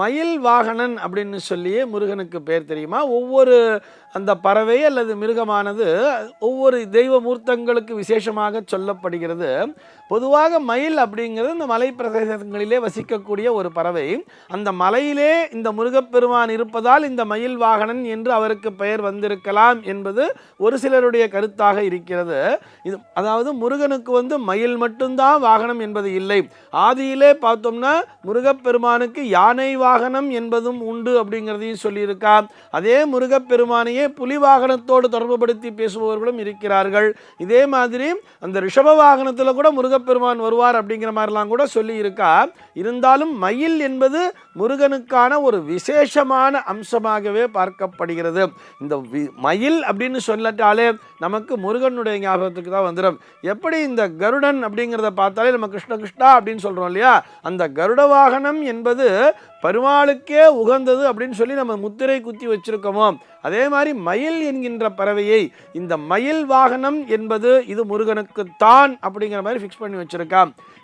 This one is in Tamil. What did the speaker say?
மயில் வாகனன் அப்படின்னு சொல்லியே முருகனுக்கு பேர் தெரியுமா? ஒவ்வொரு அந்த பறவை அல்லது மிருகமானது ஒவ்வொரு தெய்வ மூர்த்தங்களுக்கு விசேஷமாக சொல்லப்படுகிறது. பொதுவாக மயில் அப்படிங்கிறது இந்த மலை பிரதேசங்களிலே வசிக்கக்கூடிய ஒரு பறவை. அந்த மலையிலே இந்த முருகப்பெருமான் இருப்பதால் இந்த மயில் வாகனன் என்று அவருக்கு பெயர் வந்திருக்கலாம் என்பது ஒரு சிலருடைய கருத்தாக இருக்கிறது. இது அதாவது முருகனுக்கு வந்து மயில் மட்டும்தான் வாகனம் என்பது இல்லை. ஆதியிலே பார்த்தோம்னா முருகப்பெருமானுக்கு யானை வாகனம் என்பதும் உண்டு அப்படிங்கிறதையும் சொல்லியிருக்கா அதே முருகப்பெருமானையே புலி வாகனத்தோடு தொடர்புபடுத்தி பேசுபவர்களும் இருக்கிறார்கள். இதே மாதிரி அந்த ரிஷப வாகனத்தில் கூட முருகப்பெருமான் வருவார் அப்படிங்கிற மாதிரிலாம் கூட சொல்லி இருந்தாலும் மயில் என்பது முருகனுக்கான ஒரு விசேஷமான அம்சமாகவே பார்க்கப்படுகிறது. இந்த வி- மயில் அப்படின்னு சொல்லட்டாலே நமக்கு முருகனுடைய ஞாபகத்துக்கு தான் வந்துடும் எப்படி இந்த கருடன் அப்படிங்கிறத பார்த்தாலே நம்ம கிருஷ்ண கிருஷ்ணா அப்படின்னு சொல்கிறோம் இல்லையா? அந்த கருட வாகனம் என்பது பெருமாளுக்கே உகந்தது அப்படின்னு சொல்லி நம்ம முத்திரை குத்தி வச்சிருக்கோமோ? அதே மாதிரி மயில் என்கின்ற பறவையை இந்த மயில் வாகனம் என்பது இது முருகனுக்கு தான் அப்படிங்கிற மாதிரி ஃபிக்ஸ் பண்ணி வச்சிருக்கான்